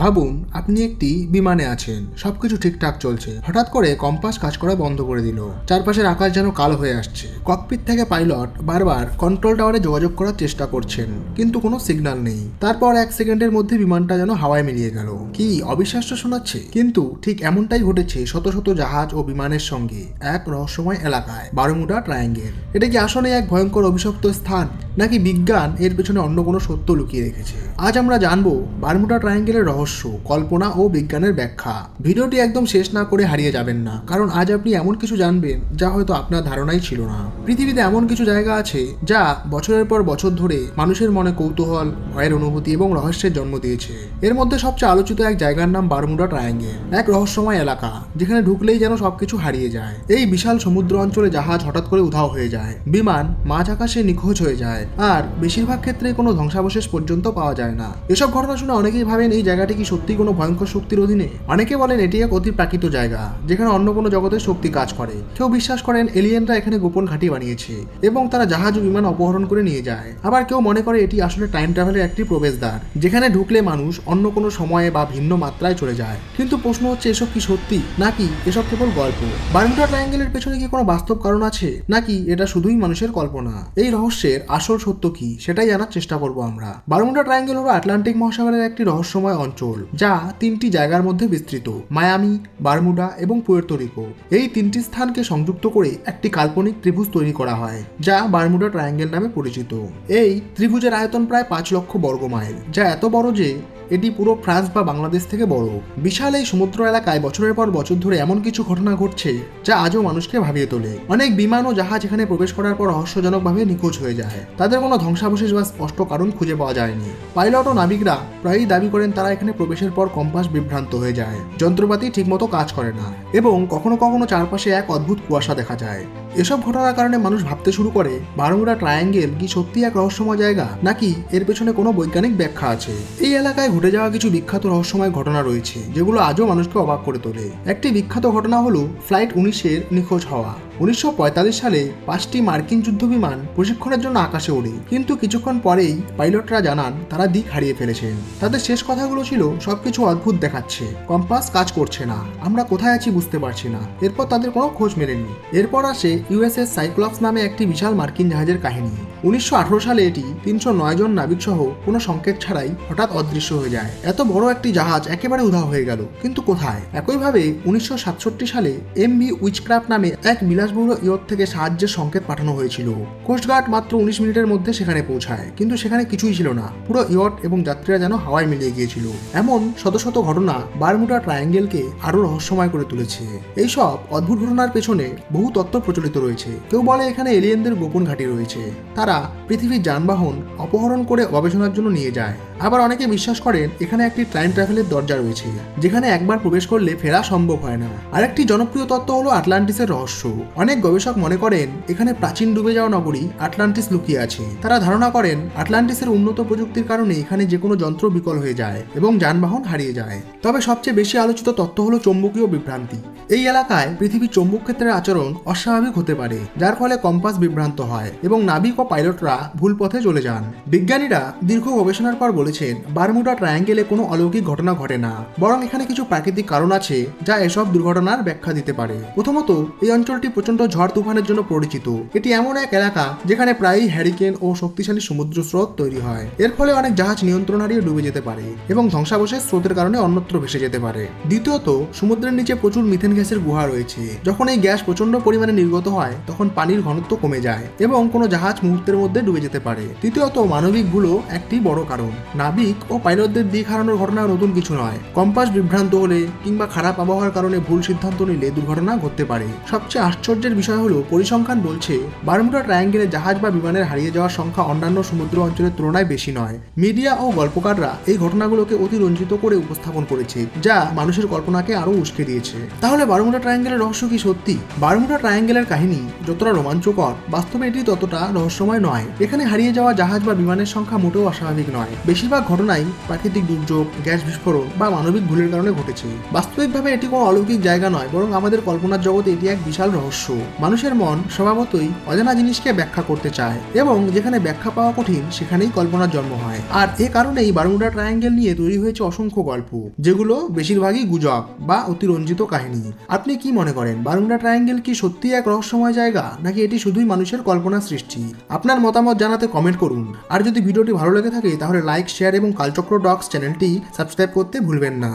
ভাবুন, আপনি একটি বিমানে আছেন, সবকিছু ঠিকঠাক চলছে। হঠাৎ করে কম্পাস কাজ করা বন্ধ করে দিল। চারপাশের আকাশ যেন কালো হয়ে আসছে। ককপিট থেকে পাইলট বারবার কন্ট্রোল টাওয়ারে যোগাযোগ করার চেষ্টা করছেন, কিন্তু কোনো সিগন্যাল নেই। তারপর এক সেকেন্ডের মধ্যে বিমানটা যেন হাওয়ায় মিলিয়ে গেল। কি অবিশ্বাস্য শোনাচ্ছে? কিন্তু ঠিক এমনটাই ঘটেছে শত শত জাহাজ ও বিমানের সঙ্গে, এক রহস্যময় এলাকায়, বারোমুডা ট্রায়াঙ্গেল এটা কি আসলে এক ভয়ঙ্কর অভিশপ্ত স্থান? নাকি বিজ্ঞান এর পেছনে অন্য কোনো সত্য লুকিয়ে রেখেছে? আজ আমরা জানব বারমুডা ট্রায়াঙ্গেলের রহস্য, কল্পনা ও বিজ্ঞানের ব্যাখ্যা। ভিডিওটি একদম শেষ না করে হারিয়ে যাবেন না, কারণ আজ আপনি এমন কিছু জানবেন যা হয়তো আপনার ধারণাই ছিল না। পৃথিবীতে এমন কিছু জায়গা আছে যা বছরের পর বছর ধরে মানুষের মনে কৌতূহল, ভয়ের অনুভূতি এবং রহস্যের জন্ম দিয়েছে। এর মধ্যে সবচেয়ে আলোচিত এক জায়গার নাম বারমুডা ট্রায়াঙ্গেল, এক রহস্যময় এলাকা, যেখানে ঢুকলেই যেন সবকিছু হারিয়ে যায়। এই বিশাল সমুদ্র অঞ্চলে জাহাজ হঠাৎ করে উধাও হয়ে যায়। বিমান মাঝ আকাশে নিখোঁজ হয়ে যায়। আর বেশিরভাগ ক্ষেত্রে কোনো ধ্বংসাবশেষ পর্যন্ত পাওয়া যায় না। এসব ঘটনা শুনে অনেকেই ভাবেন এই জায়গাটি কি সত্যি কোনো ভয়ঙ্কর শক্তির অধীনে? অনেকে বলেন এটি এক অতি প্রাকৃত জায়গা, যেখানে অন্য কোনো জগতের শক্তি কাজ করে। কেউ বিশ্বাস করেন এলিয়েনরা এখানে গোপন ঘাঁটি বানিয়েছে এবং তারা জাহাজ ও বিমান অপহরণ করে নিয়ে যায়। আবার কেউ মনে করে এটি আসলে টাইম ট্রাভেলের একটি প্রবেশদ্বার, যেখানে ঢুকলে মানুষ অন্য কোনো সময়ে বা ভিন্ন মাত্রায় চলে যায়। কিন্তু প্রশ্ন হচ্ছে, এসব কি সত্যি? নাকি এসব কেবল গল্প? বারমুডা ট্রায়াঙ্গেলের পেছনে কি কোনো বাস্তব কারণ আছে? নাকি এটা শুধুই মানুষের কল্পনা? এই রহস্যের আসল সত্য কি সেটাই জানার চেষ্টা করব আমরা। বারমুডা ট্রায়াঙ্গেল হলো আটলান্টিক মহাসাগরের একটি রহস্যময় অঞ্চল, যা তিনটি জায়গার মধ্যে বিস্তৃত, মায়ামি, বারমুডা এবং পুয়ের্তোরিকো এই তিনটি স্থানকে সংযুক্ত করে একটি কাল্পনিক ত্রিভুজ তৈরি করা হয়, যা বারমুডা ট্রায়াঙ্গেল নামে পরিচিত। এই ত্রিভুজের আয়তন প্রায় পাঁচ লক্ষ বর্গ মাইল, যা এত বড় যে এটি পুরো ফ্রান্স বা বাংলাদেশ থেকে বড়। বিশাল এই সমুদ্র এলাকায় বছরের পর বছর ধরে এমন কিছু ঘটনা ঘটছে, যা আজও মানুষকে ভাবিয়ে তোলে। অনেক বিমান ও জাহাজ এখানে প্রবেশ করার পর রহস্যজনকভাবে নিখোঁজ হয়ে যায়। তাদের কোনো ধ্বংসাবশেষ বা স্পষ্ট কারণ খুঁজে পাওয়া যায়নি। পাইলট ও নাবিকরা প্রায়ই দাবি করেন তারা এখানে প্রবেশের পর কম্পাস বিভ্রান্ত হয়ে যায়। যন্ত্রপাতি ঠিকমতো কাজ করে না এবং কখনো কখনো চারপাশে এক অদ্ভুত কুয়াশা দেখা যায়। এসব ঘটনার কারণে মানুষ ভাবতে শুরু করে, বারমুডা ট্রায়াঙ্গেল কি সত্যি এক রহস্যময় জায়গা, নাকি এর পেছনে কোনো বৈজ্ঞানিক ব্যাখ্যা আছে? এই এলাকায় ঘটে যাওয়া কিছু বিখ্যাত রহস্যময় ঘটনা রয়েছে, যেগুলো আজও মানুষকে অবাক করে তোলে। একটি বিখ্যাত ঘটনা হলো ফ্লাইট উনিশের নিখোঁজ হওয়া। উনিশশো পঁয়তাল্লিশ সালে পাঁচটি মার্কিন যুদ্ধ বিমান প্রশিক্ষণের জন্য আকাশে ওড়ে কিন্তু কিছুক্ষণ পরেই পাইলটরা জানান, তারা দিক হারিয়ে ফেলেছেন তাদের শেষ কথাগুলো ছিল, সবকিছু অদ্ভুত দেখাচ্ছে। কম্পাস কাজ করছে না। আমরা কোথায় আছি বুঝতে পারছি না। এরপর তাদের কোনো খোঁজ মেলেনি। এরপর আসে ইউএসএস সাইক্লপস নামে একটি বিশাল মার্কিন জাহাজের কাহিনী। উনিশশো আঠারো সালে এটি তিনশো নয় জন নাবিক সহ কোনো সংকেত ছাড়াই হঠাৎ অদৃশ্য হয়ে যায়। এত বড় একটি জাহাজ একেবারে উধাও হয়ে গেল, কিন্তু কোথায়? একইভাবে উনিশশো সাতষট্টি সালে এম ভি উইচক্রাফট নামে এক বিলাসবহুল ইয়ট থেকে সাহায্যের সংকেত পাঠানো হয়েছিল। কোস্টগার্ড মাত্র উনিশ মিনিটের মধ্যে সেখানে পৌঁছায়, কিন্তু সেখানে কিছুই ছিল না। পুরো ইয়ট এবং যাত্রীরা যেন হাওয়ায় মিলিয়ে গিয়েছিল। এমন শত শত ঘটনা বারমুডা ট্রায়াঙ্গেলকে আরও রহস্যময় করে তুলেছে। এইসব অদ্ভুত ঘটনার পেছনে বহু তত্ত্ব প্রচলিত রয়েছে। কেউ বলে এখানে এলিয়েনদের গোপন ঘাঁটি রয়েছে। তারা পৃথিবীর যানবাহন অপহরণ করে গবেষণার জন্য নিয়ে যায়। আবার অনেকে বিশ্বাস করেন এখানে একটি টাইম ট্রাভেলের দরজা রয়েছে, যেখানে একবার প্রবেশ করলে ফেরা সম্ভব হয় না। আরেকটি জনপ্রিয় তত্ত্ব হলো আটলান্টিসের রহস্য। অনেক গবেষক মনে করেন এখানে প্রাচীন ডুবে যাওয়া নগরী আটলান্টিস লুকিয়ে আছে। তারা ধারণা করেন আটলান্টিসের উন্নত প্রযুক্তির কারণে এখানে যে কোনো যন্ত্র বিকল হয়ে যায় এবং যানবাহন হারিয়ে যায়। তবে সবচেয়ে বেশি আলোচিত তত্ত্ব হলো চৌম্বকীয় বিভ্রান্তি। এই এলাকায় পৃথিবীর চৌম্বক ক্ষেত্রের আচরণ অস্বাভাবিক হতে পারে, যার ফলে কম্পাস বিভ্রান্ত হয় এবং নাবিক ও পাইলটরা ভুল পথে চলে যান। বিজ্ঞানীরা দীর্ঘ গবেষণার পর বলেছেন, বারমুডা ট্রায়াঙ্গেলে কোনো অলৌকিক ঘটনা ঘটে না, বরং এখানে কিছু প্রাকৃতিক কারণ আছে যা এসব দুর্ঘটনার ব্যাখ্যা দিতে পারে। প্রথমত, এই অঞ্চলটি প্রচণ্ড ঝড় তুফানের জন্য পরিচিত। এটি এমন এক এলাকা যেখানে প্রায়ই হ্যারিকেন ও শক্তিশালী সমুদ্র স্রোত তৈরি হয়। এর ফলে অনেক জাহাজ নিয়ন্ত্রণ হারিয়ে ডুবে যেতে পারে এবং ধ্বংসাবশেষ স্রোতের কারণে অন্যত্র ভেসে যেতে পারে। দ্বিতীয়ত, সমুদ্রের নিচে প্রচুর মিথেন গ্যাসের গুহা রয়েছে। যখন এই গ্যাস প্রচণ্ড পরিমাণে নির্গত হয়, তখন পানির ঘনত্ব কমে যায় এবং কোনো জাহাজ মুহূর্তের মধ্যে ডুবে যেতে পারে। তৃতীয়ত মানবিক ভুলও একটি বড় কারণ। নাবিক ও পাইলটদের দিক হারানোর ঘটনা নতুন কিছু নয়। কম্পাস বিভ্রান্ত হলে কিংবা খারাপ আবহাওয়ার কারণে ভুল সিদ্ধান্ত নিলে দুর্ঘটনা ঘটতে পারে। সবচেয়ে আশ্চর্যের বিষয় হলো, পরিসংখ্যান বলছে, বারমুডা ট্রায়াঙ্গেলে জাহাজ বা বিমানের হারিয়ে যাওয়ার সংখ্যা অন্যান্য সমুদ্র অঞ্চলের তুলনায় বেশি নয়। মিডিয়া ও গল্পকাররা এই ঘটনাগুলোকে অতিরঞ্জিত করে উপস্থাপন করেছে, যা মানুষের কল্পনাকে আরও উস্কে দিয়েছে। তাহলে বারমুডা ট্রায়াঙ্গেলের রহস্য কি সত্যি? বারমুডা ট্রায়াঙ্গেলের কাহিনী যতটা রোমাঞ্চকর, বাস্তবে এটি ততটা রহস্যময় নয়। এখানে হারিয়ে যাওয়া জাহাজ বা বিমানের সংখ্যা মোটেও অস্বাভাবিক নয়। বেশিরভাগ ঘটনাই প্রাকৃতিক দুর্যোগ, গ্যাস বিস্ফোরণ বা মানবিক ভুলের কারণে ঘটেছে। বাস্তবিকভাবে এটি কোনো অলৌকিক জায়গা নয়, বরং আমাদের কল্পনার জগতে এটি এক বিশাল রহস্য। মানুষের মন স্বভাবতই অজানা জিনিসকে ব্যাখ্যা করতে চায়, এবং যেখানে ব্যাখ্যা পাওয়া কঠিন, সেখানেই কল্পনার জন্ম হয়। আর এ কারণেই বারমুডা ট্রায়াঙ্গেল নিয়ে তৈরি হয়েছে অসংখ্য গল্প, যেগুলো বেশিরভাগই গুজব বা অতিরঞ্জিত কাহিনী। আপনি কি মনে করেন বারুংডা ট্রায়াঙ্গেল কি সত্যি এক রহস্যময় জায়গা, নাকি এটি শুধুই মানুষের কল্পনা সৃষ্টি? আপনার মতামত জানাতে কমেন্ট করুন। আর যদি ভিডিওটি ভালো লেগে থাকে, তাহলে লাইক শেয়ার এবং কালচক্র ডক্স চ্যানেলটি সাবস্ক্রাইব করতে ভুলবেন না।